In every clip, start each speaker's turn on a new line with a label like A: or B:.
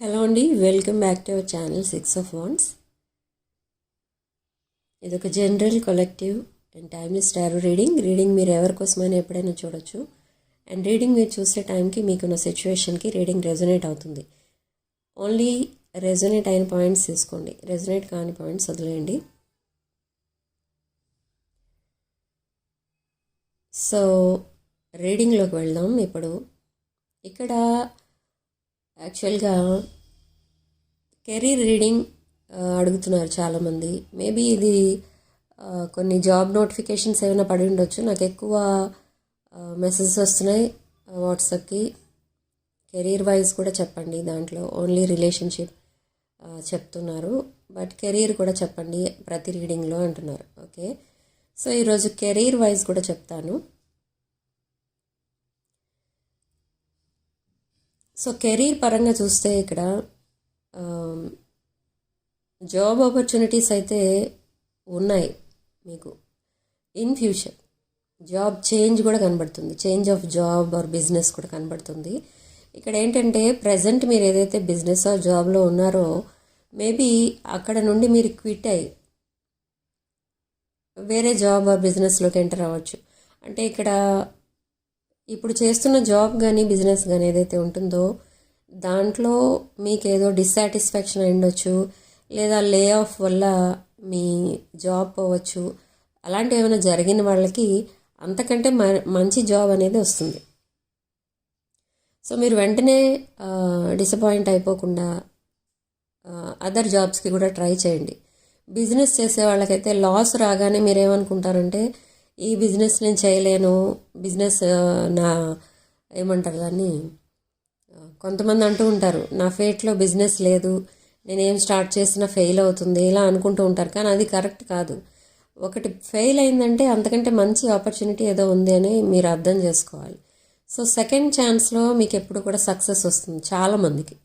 A: Hello అండి welcome back to our channel six of wands. ఇది ఒక general collective and timeless tarot reading. Reading మీరు ఎవరి కోసమైనా ఎప్పుడైనా చూడొచ్చు. అండ్ రీడింగ్ మీరు చూసే టైంకి మీకున్న సిచ్యువేషన్కి రీడింగ్ రెజొనేట్ అవుతుంది. ఓన్లీ రెజొనేట్ అయిన పాయింట్స్ తీసుకోండి. రెజొనేట్ కాని పాయింట్స్ వదిలేయండి. సో రీడింగ్లోకి వెళ్దాం ఇప్పుడు. ఇక్కడ యాక్చువల్గా కెరీర్ రీడింగ్ అడుగుతున్నారు చాలామంది. మేబీ ఇది కొన్ని జాబ్ నోటిఫికేషన్స్ ఏమైనా పడి ఉండొచ్చు. నాకు ఎక్కువ మెసేజెస్ వస్తున్నాయి వాట్సాప్కి. కెరీర్ వైజ్ కూడా చెప్పండి దాంట్లో ఓన్లీ రిలేషన్షిప్ చెప్తున్నారు. బట్ కెరీర్ కూడా చెప్పండి ప్రతి రీడింగ్లో అంటున్నారు. ఓకే? సో ఈరోజు కెరీర్ వైజ్ కూడా చెప్తాను. సో కెరీర్ పరంగా చూస్తే ఇక్కడ జాబ్ ఆపర్చునిటీస్ అయితే ఉన్నాయి మీకు. ఇన్ ఫ్యూచర్ జాబ్ చేంజ్ కూడా కనబడుతుంది. Change of job or business కూడా కనబడుతుంది. ఇక్కడ ఏంటంటే ప్రజెంట్ మీరు ఏదైతే బిజినెస్ ఆర్ జాబ్లో ఉన్నారో మేబీ అక్కడ నుండి మీరు క్విట్ అయ్యి వేరే జాబ్ ఆర్ బిజినెస్లోకి ఎంటర్ అవ్వచ్చు. అంటే ఇక్కడ ఇప్పుడు చేస్తున్న జాబ్ కానీ బిజినెస్ కానీ ఏదైతే ఉంటుందో దాంట్లో మీకు ఏదో డిస్సాటిస్ఫాక్షన్ అయి లేదా లే ఆఫ్ వల్ల మీ జాబ్ పోవచ్చు అలాంటివి ఏమైనా జరిగిన వాళ్ళకి అంతకంటే మ- మంచి జాబ్ అనేది వస్తుంది. సో మీరు వెంటనే డిసప్పాయింట్ అయిపోకుండా అదర్ జాబ్స్కి కూడా ట్రై చేయండి. బిజినెస్ చేసే వాళ్ళకైతే లాస్ రాగానే మీరేమనుకుంటారంటే ఈ బిజినెస్ నేను చేయలేను. బిజినెస్ నా ఏమంటారు దాన్ని? కొంతమంది అంటూ ఉంటారు నా ఫేట్లో బిజినెస్ లేదు నేనేం స్టార్ట్ చేసినా ఫెయిల్ అవుతుంది ఇలా అనుకుంటూ ఉంటారు. కానీ అది కరెక్ట్ కాదు. ఒకటి ఫెయిల్ అయిందంటే అంతకంటే మంచి ఆపర్చునిటీ ఏదో ఉంది అని మీరు అర్థం చేసుకోవాలి. సో సెకండ్ ఛాన్స్లో మీకు ఎప్పుడు కూడా సక్సెస్ వస్తుంది చాలామందికి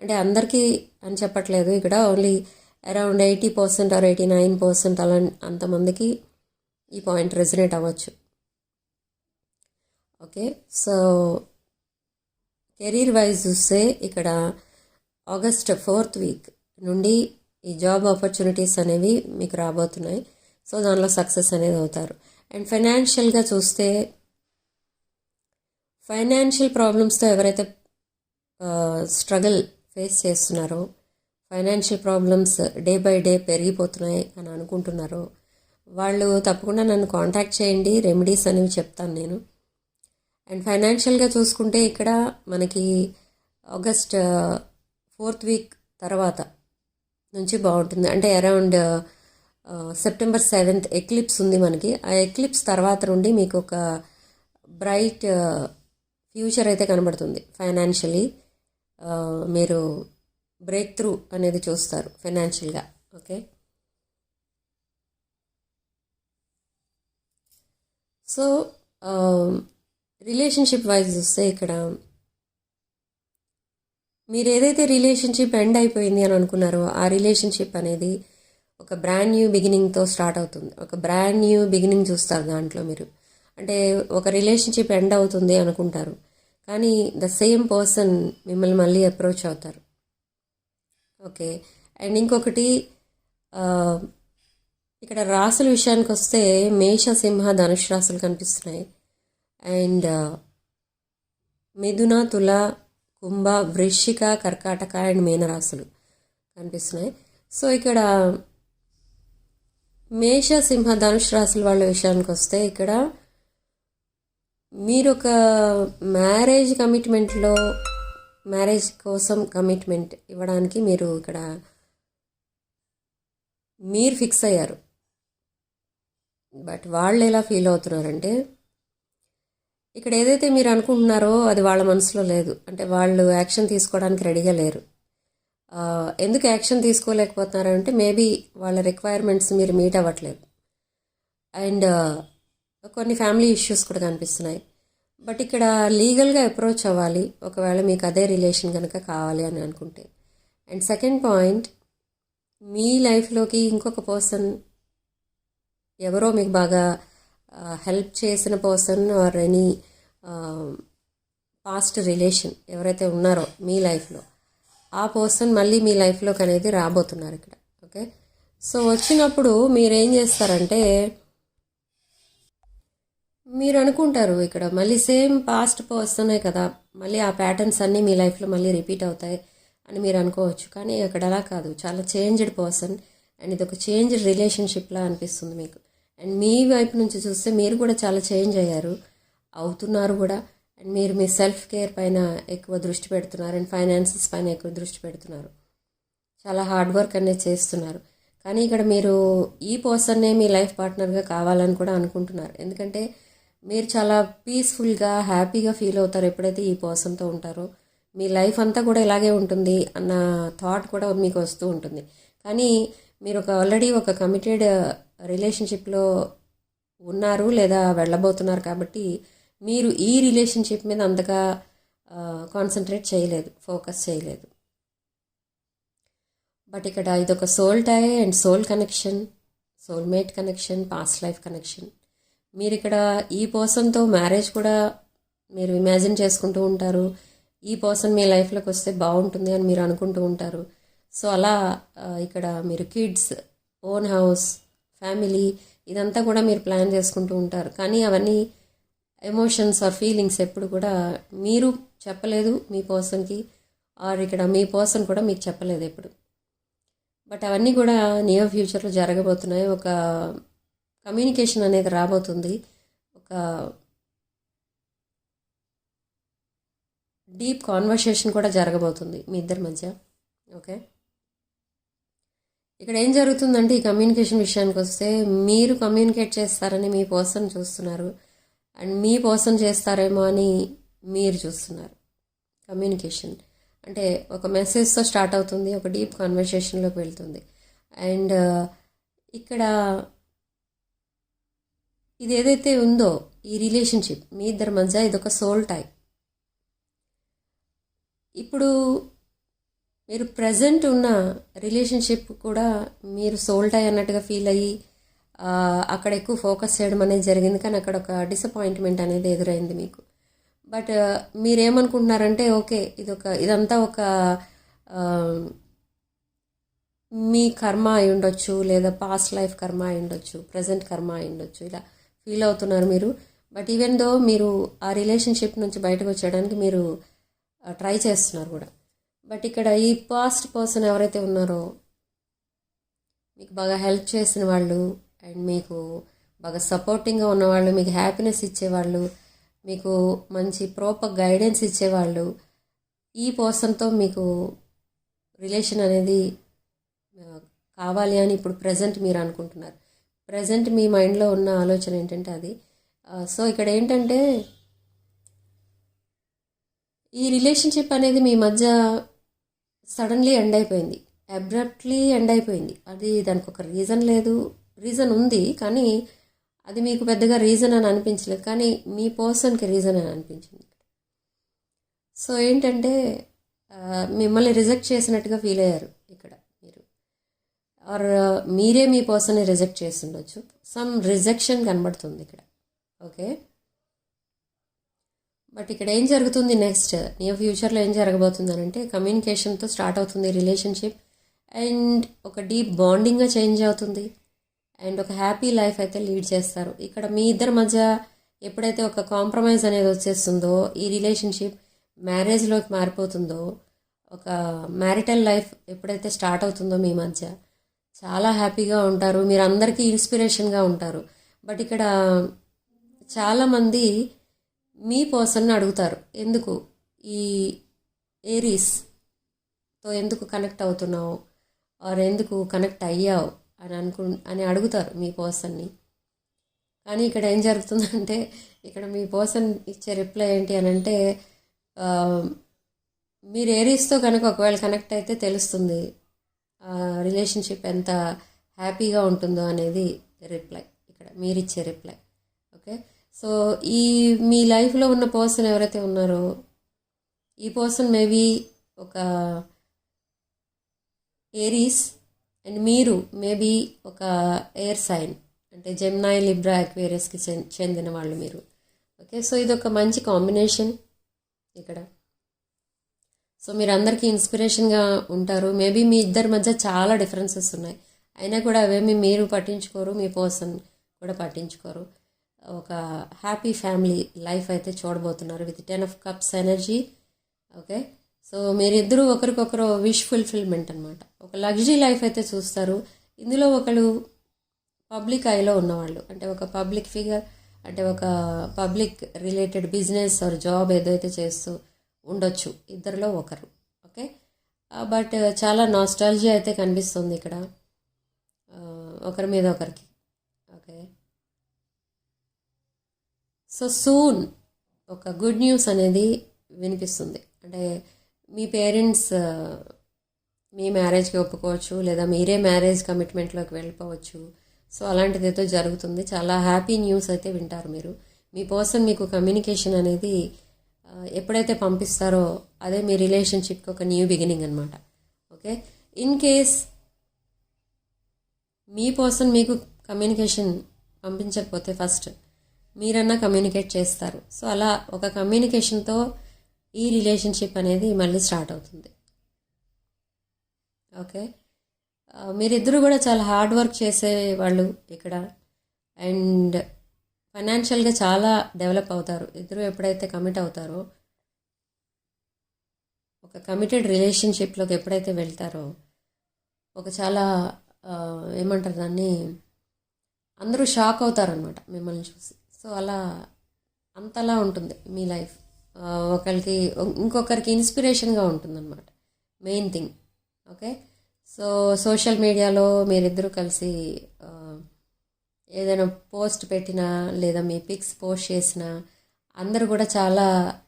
A: అంటే అందరికీ అని చెప్పట్లేదు ఇక్కడ only around eighty percent or eighty nine percent అలా అంతమందికి ఈ పాయింట్ రెసినేట్ అవ్వచ్చు. ఓకే సో కెరీర్ వైజ్ చూస్తే ఇక్కడ ఆగస్ట్ ఫోర్త్ వీక్ నుండి ఈ జాబ్ ఆపర్చునిటీస్ అనేవి మీకు రాబోతున్నాయి. సో దానిలో సక్సెస్ అనేది అవుతారు. అండ్ ఫైనాన్షియల్గా చూస్తే ఫైనాన్షియల్ ప్రాబ్లమ్స్తో ఎవరైతే స్ట్రగుల్ ఫేస్ చేస్తున్నారో financial problems day by day పెరిగిపోతున్నాయి అని అనుకుంటున్నారో వాళ్ళు తప్పకుండా నన్ను కాంటాక్ట్ చేయండి రెమెడీస్ అనేవి చెప్తాను నేను. అండ్ ఫైనాన్షియల్గా చూసుకుంటే ఇక్కడ మనకి ఆగస్ట్ ఫోర్త్ వీక్ తర్వాత నుంచి బాగుంటుంది. అంటే అరౌండ్ సెప్టెంబర్ సెవెంత్ ఎక్లిప్స్ ఉంది మనకి. ఆ ఎక్లిప్స్ తర్వాత నుండి మీకు ఒక బ్రైట్ ఫ్యూచర్ అయితే కనబడుతుంది ఫైనాన్షియలీ మీరు బ్రేక్ త్రూ అనేది చూస్తారు ఫైనాన్షియల్గా ఓకే సో రిలేషన్షిప్ వైజ్ చూస్తే ఇక్కడ మీరు ఏదైతే రిలేషన్షిప్ ఎండ్ అయిపోయింది అని అనుకున్నారో ఆ రిలేషన్షిప్ అనేది ఒక బ్రాండ్ న్యూ బిగినింగ్తో స్టార్ట్ అవుతుంది. ఒక బ్రాండ్ న్యూ బిగినింగ్ చూస్తారు దాంట్లో మీరు. అంటే ఒక రిలేషన్షిప్ ఎండ్ అవుతుంది అనుకుంటారు. కానీ ద సేమ్ పర్సన్ మిమ్మల్ని మళ్ళీ అప్రోచ్ అవుతారు. ఓకే అండ్ ఇంకొకటి ఇక్కడ రాసుల విషయానికి వస్తే మేష సింహ ధనుష్ రాసులు కనిపిస్తున్నాయి. అండ్ మిథున తుల కుంభ వృశ్చిక కర్కాటక అండ్ మీనరాశులు కనిపిస్తున్నాయి. సో ఇక్కడ మేష సింహ ధనుష్ రాశుల వాళ్ళ విషయానికి వస్తే ఇక్కడ మీరు ఒక మ్యారేజ్ కమిట్మెంట్లో మ్యారేజ్ కోసం కమిట్మెంట్ ఇవ్వడానికి మీరు ఇక్కడ మీరు ఫిక్స్ అయ్యారు. బట్ వాళ్ళు ఎలా ఫీల్ అవుతున్నారంటే ఇక్కడ ఏదైతే మీరు అనుకుంటున్నారో అది వాళ్ళ మనసులో లేదు. అంటే వాళ్ళు యాక్షన్ తీసుకోవడానికి రెడీగా లేరు. ఎందుకు యాక్షన్ తీసుకోలేకపోతున్నారు అంటే మేబీ వాళ్ళ రిక్వైర్మెంట్స్ మీరు మీట్ అవ్వట్లేదు. అండ్ కొన్ని ఫ్యామిలీ ఇష్యూస్ కూడా కనిపిస్తున్నాయి. బట్ ఇక్కడ లీగల్గా అప్రోచ్ అవ్వాలి. ఒకవేళ మీకు అదే రిలేషన్ కనుక కావాలి అని అనుకుంటే. అండ్ సెకండ్ పాయింట్ మీ లైఫ్లోకి ఇంకొక పర్సన్ ఎవరో మీకు బాగా హెల్ప్ చేసిన person or any past relation ఎవరైతే ఉన్నారో మీ లైఫ్లో ఆ పర్సన్ మళ్ళీ మీ లైఫ్లోకి అనేది రాబోతున్నారు ఇక్కడ ఓకే సో వచ్చినప్పుడు మీరు ఏం చేస్తారంటే మీరు అనుకుంటారు ఇక్కడ మళ్ళీ సేమ్ పాస్ట్ పర్సనే కదా మళ్ళీ ఆ ప్యాటర్న్స్ అన్నీ మీ లైఫ్లో మళ్ళీ రిపీట్ అవుతాయి అని మీరు అనుకోవచ్చు. కానీ అక్కడ అలా కాదు. చాలా చేంజ్డ్ పర్సన్ అండ్ ఇది ఒక చేంజ్డ్ రిలేషన్షిప్లా అనిపిస్తుంది మీకు. అండ్ మీ వైపు నుంచి చూస్తే మీరు కూడా చాలా చేంజ్ అయ్యారు. అవుతున్నారు కూడా. అండ్ మీరు మీ సెల్ఫ్ కేర్ పైన ఎక్కువ దృష్టి పెడుతున్నారు. అండ్ ఫైనాన్సెస్ పైన ఎక్కువ దృష్టి పెడుతున్నారు. చాలా హార్డ్ వర్క్ అనేది చేస్తున్నారు. కానీ ఇక్కడ మీరు ఈ పర్సన్నే మీ లైఫ్ పార్ట్నర్గా కావాలని కూడా అనుకుంటున్నారు. ఎందుకంటే మీరు చాలా పీస్ఫుల్గా హ్యాపీగా ఫీల్ అవుతారు ఎప్పుడైతే ఈ పర్సన్తో ఉంటారో. మీ లైఫ్ అంతా కూడా ఇలాగే ఉంటుంది అన్న థాట్ కూడా మీకు వస్తూ ఉంటుంది. కానీ మీరు ఒక ఆల్రెడీ ఒక కమిటెడ్ రిలేషన్షిప్లో ఉన్నారు లేదా వెళ్ళబోతున్నారు కాబట్టి మీరు ఈ రిలేషన్షిప్ మీద అంతగా uh, కాన్సన్ట్రేట్ చేయలేదు ఫోకస్ చేయలేదు. బట్ ఇక్కడ ఇదొక soul tie and soul connection soulmate connection past life connection మీరు ఇక్కడ ఈ పర్సన్తో మ్యారేజ్ కూడా మీరు ఇమాజిన్ చేసుకుంటూ ఉంటారు. ఈ పర్సన్ మీ లైఫ్లోకి వస్తే బాగుంటుంది అని మీరు అనుకుంటూ ఉంటారు. సో అలా ఇక్కడ మీరు కిడ్స్ ఓన్ హౌస్ ఫ్యామిలీ ఇదంతా కూడా మీరు ప్లాన్ చేసుకుంటూ ఉంటారు. కానీ అవన్నీ ఎమోషన్స్ ఆర్ ఫీలింగ్స్ ఎప్పుడు కూడా మీరు చెప్పలేదు మీ పర్సన్కి ఆర్ ఇక్కడ మీ పర్సన్ కూడా మీకు చెప్పలేదు ఎప్పుడు. బట్ అవన్నీ కూడా నియర్ ఫ్యూచర్లో జరగబోతున్నాయి. ఒక కమ్యూనికేషన్ అనేది రాబోతుంది. ఒక డీప్ కాన్వర్సేషన్ కూడా జరగబోతుంది మీ ఇద్దరి మధ్య. ఓకే ఇక్కడ ఏం జరుగుతుందంటే ఈ కమ్యూనికేషన్ విషయానికి వస్తే మీరు కమ్యూనికేట్ చేస్తారని మీ పర్సన్ చూస్తున్నారు. అండ్ మీ పర్సన్ చేస్తారేమో అని మీరు చూస్తున్నారు. కమ్యూనికేషన్. అంటే ఒక మెసేజ్తో స్టార్ట్ అవుతుంది ఒక డీప్ కాన్వర్సేషన్లోకి వెళ్తుంది. అండ్ uh, ఇక్కడ ఇది ఏదైతే ఉందో ఈ రిలేషన్షిప్ మీ ఇద్దరి మధ్య ఇది ఒక సోల్ టై ఇప్పుడు మీరు ప్రజెంట్ ఉన్న రిలేషన్షిప్ కూడా మీరు సోల్ టై అన్నట్టుగా ఫీల్ అయ్యి అక్కడ ఎక్కువ ఫోకస్ చేయడం అనేది జరిగింది. కానీ అక్కడ ఒక డిసప్పాయింట్మెంట్ అనేది ఎదురైంది మీకు. బట్ మీరేమనుకుంటున్నారంటే ఓకే ఇది ఒక ఇదంతా ఒక మీ కర్మ అయి ఉండొచ్చు లేదా పాస్ట్ లైఫ్ కర్మ అయి ఉండొచ్చు ప్రజెంట్ కర్మ అయి ఉండొచ్చు ఇలా ఫీల్ అవుతున్నారు మీరు. బట్ ఈవెన్ దో మీరు ఆ రిలేషన్షిప్ నుంచి బయటకు వచ్చేయడానికి మీరు ట్రై చేస్తున్నారు కూడా. బట్ ఇక్కడ ఈ పాస్ట్ పర్సన్ ఎవరైతే ఉన్నారో మీకు బాగా హెల్ప్ చేసిన వాళ్ళు అండ్ మీకు బాగా సపోర్టింగ్గా ఉన్నవాళ్ళు మీకు హ్యాపీనెస్ ఇచ్చేవాళ్ళు మీకు మంచి ప్రాపర్ గైడెన్స్ ఇచ్చేవాళ్ళు ఈ పర్సన్తో మీకు రిలేషన్ అనేది కావాలి అని ఇప్పుడు ప్రజెంట్ మీరు అనుకుంటున్నారు. ప్రజెంట్ మీ మైండ్లో ఉన్న ఆలోచన ఏంటంటే అది. సో ఇక్కడ ఏంటంటే ఈ రిలేషన్షిప్ అనేది మీ మధ్య సడన్లీ ఎండ్ అయిపోయింది. అబ్రప్ట్లీ ఎండ్ అయిపోయింది. అది దానికి ఒక రీజన్ లేదు. రీజన్ ఉంది కానీ అది మీకు పెద్దగా రీజన్ అని అనిపించలేదు. కానీ మీ పర్సన్కి రీజన్ అని అనిపించింది. సో ఏంటంటే మిమ్మల్ని రిజెక్ట్ చేసినట్టుగా ఫీల్ అయ్యారు ఇక్కడ మీరు. ఆర్ మీరే మీ పర్సన్ని రిజెక్ట్ చేసి ఉండొచ్చు. సమ్ రిజెక్షన్ కనబడుతుంది ఇక్కడ. ఓకే? బట్ ఇక్కడ ఏం జరుగుతుంది నెక్స్ట్? నియర్ ఫ్యూచర్లో ఏం జరగబోతుంది అని అంటే కమ్యూనికేషన్తో స్టార్ట్ అవుతుంది రిలేషన్షిప్. అండ్ ఒక డీప్ బాండింగ్గా చేంజ్ అవుతుంది. అండ్ ఒక హ్యాపీ లైఫ్ అయితే లీడ్ చేస్తారు. ఇక్కడ మీ ఇద్దరి మధ్య ఎప్పుడైతే ఒక కాంప్రమైజ్ అనేది వచ్చేస్తుందో ఈ రిలేషన్షిప్ మ్యారేజ్లోకి మారిపోతుందో ఒక మ్యారిటల్ లైఫ్ ఎప్పుడైతే స్టార్ట్ అవుతుందో మీ మధ్య చాలా హ్యాపీగా ఉంటారు. మీరు అందరికీ ఇన్స్పిరేషన్గా ఉంటారు. బట్ ఇక్కడ చాలామంది మీ పర్సన్ అడుగుతారు. ఎందుకు? ఈ ఏరీస్తో ఎందుకు కనెక్ట్ అవుతున్నావు? ఆర్ ఎందుకు కనెక్ట్ అయ్యావు? అని అనుకు అని అడుగుతారు మీ పర్సన్ని. కానీ ఇక్కడ ఏం జరుగుతుందంటే ఇక్కడ మీ పర్సన్ ఇచ్చే రిప్లై ఏంటి అని అంటే మీరు ఏరీస్తో కనుక ఒకవేళ కనెక్ట్ అయితే తెలుస్తుంది రిలేషన్షిప్ ఎంత హ్యాపీగా ఉంటుందో అనేది రిప్లై ఇక్కడ మీరు ఇచ్చే రిప్లై. సో ఈ మీ లైఫ్లో ఉన్న పర్సన్ ఎవరైతే ఉన్నారో ఈ పర్సన్ మేబీ ఒక ఏరీస్ అండ్ మీరు మేబీ ఒక ఎయిర్ సైన్ అంటే జెమ్నాయ్ లిబ్రా అక్వేరియస్కి చెందిన వాళ్ళు మీరు. ఓకే సో ఇది ఒక మంచి కాంబినేషన్ ఇక్కడ. సో మీరు అందరికీ ఇన్స్పిరేషన్గా ఉంటారు. మేబీ మీ ఇద్దరి మధ్య చాలా డిఫరెన్సెస్ ఉన్నాయి. అయినా కూడా అవేమి మీరు పట్టించుకోరు మీ పర్సన్ కూడా పట్టించుకోరు. ఒక హ్యాపీ ఫ్యామిలీ లైఫ్ అయితే చూడబోతున్నారు with ten of cups energy okay so మీరిద్దరూ ఒకరికొకరు విష్ ఫుల్ఫిల్మెంట్ అనమాట ఒక లగ్జరీ లైఫ్ అయితే చూస్తారు. ఇందులో ఒకళ్ళు పబ్లిక్ ఐలో ఉన్నవాళ్ళు. అంటే ఒక పబ్లిక్ ఫిగర్ అంటే ఒక public related business or job ఏదైతే చేస్తూ ఉండొచ్చు. ఇద్దరిలో ఒకరు ఓకే బట్ uh, uh, చాలా నాస్టాలజీ అయితే కనిపిస్తుంది ఇక్కడ. Uh, ఒకరి మీద ఒకరికి ఓకే సో సూన్ ఒక గుడ్ న్యూస్ అనేది వినిపిస్తుంది. అంటే మీ పేరెంట్స్ మీ మ్యారేజ్కి ఒప్పుకోవచ్చు లేదా మీరే మ్యారేజ్ కమిట్మెంట్లోకి వెళ్ళిపోవచ్చు. సో అలాంటిది ఏదో జరుగుతుంది. చాలా హ్యాపీ న్యూస్ అయితే వింటారు మీరు. మీ పర్సన్ మీకు కమ్యూనికేషన్ అనేది ఎప్పుడైతే పంపిస్తారో అదే మీ రిలేషన్షిప్కి ఒక న్యూ బిగినింగ్ అనమాట ఓకే? ఇన్ కేస్ మీ పర్సన్ మీకు కమ్యూనికేషన్ పంపించకపోతే ఫస్ట్ మీరన్నా కమ్యూనికేట్ చేస్తారు. సో అలా ఒక కమ్యూనికేషన్తో ఈ రిలేషన్షిప్ అనేది మళ్ళీ స్టార్ట్ అవుతుంది. ఓకే uh, మీరిద్దరూ కూడా చాలా హార్డ్ వర్క్ చేసే వాళ్ళు ఇక్కడ అండ్ ఫైనాన్షియల్గా చాలా డెవలప్ అవుతారు. ఇద్దరు ఎప్పుడైతే కమిట్ అవుతారో ఒక కమిటెడ్ రిలేషన్షిప్లోకి ఎప్పుడైతే వెళ్తారో ఒక చాలా uh, ఏమంటారు దాన్ని? అందరూ షాక్ అవుతారనమాట మిమ్మల్ని చూసి. సో అలా అంతలా ఉంటుంది మీ లైఫ్. ఒకరికి ఇంకొకరికి ఇన్స్పిరేషన్గా ఉంటుందన్నమాట. Main thing. Okay? So social మీడియాలో మీరిద్దరూ కలిసి ఏదైనా పోస్ట్ పెట్టినా లేదా మీ పిక్స్ పోస్ట్ చేసినా అందరూ కూడా చాలా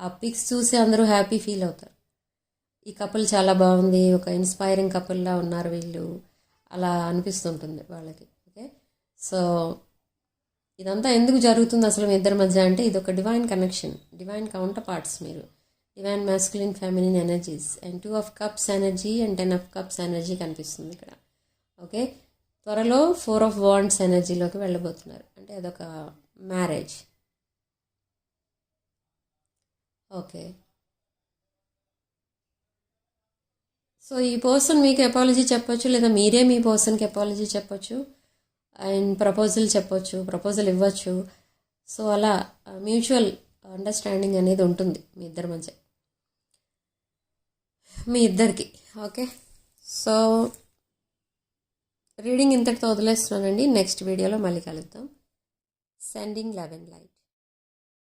A: ఆ పిక్స్ చూసి అందరూ హ్యాపీ ఫీల్ అవుతారు. ఈ కపుల్ చాలా బాగుంది ఒక ఇన్స్పైరింగ్ కపుల్లా ఉన్నారు వీళ్ళు. అలా అనిపిస్తుంటుంది వాళ్ళకి. ఓకే? సో ఇదంతా ఎందుకు జరుగుతుంది అసలు మీ ఇద్దరి మధ్య అంటే ఇది ఒక divine connection divine counterparts మీరు. Divine masculine feminine energies and two of cups energy and ten of cups energy కనిపిస్తుంది ఇక్కడ. ఓకే త్వరలో ఫోర్ ఆఫ్ వాండ్స్ ఎనర్జీలోకి వెళ్ళబోతున్నారు. అంటే అదొక మ్యారేజ్ ఓకే సో ఈ పర్సన్ మీకు ఎపాలజీ చెప్పొచ్చు లేదా మీరే మీ పర్సన్కి ఎపాలజీ చెప్పొచ్చు? అండ్ ప్రపోజల్ చెప్పొచ్చు ప్రపోజల్ ఇవ్వచ్చు. సో అలా మ్యూచువల్ అండర్స్టాండింగ్ అనేది ఉంటుంది మీ ఇద్దరి మధ్య. మీ ఇద్దరికి ఓకే? సో రీడింగ్ ఇంతటితో వదిలేస్తున్నానండి. నెక్స్ట్ వీడియోలో మళ్ళీ కలుద్దాం. Sending eleven light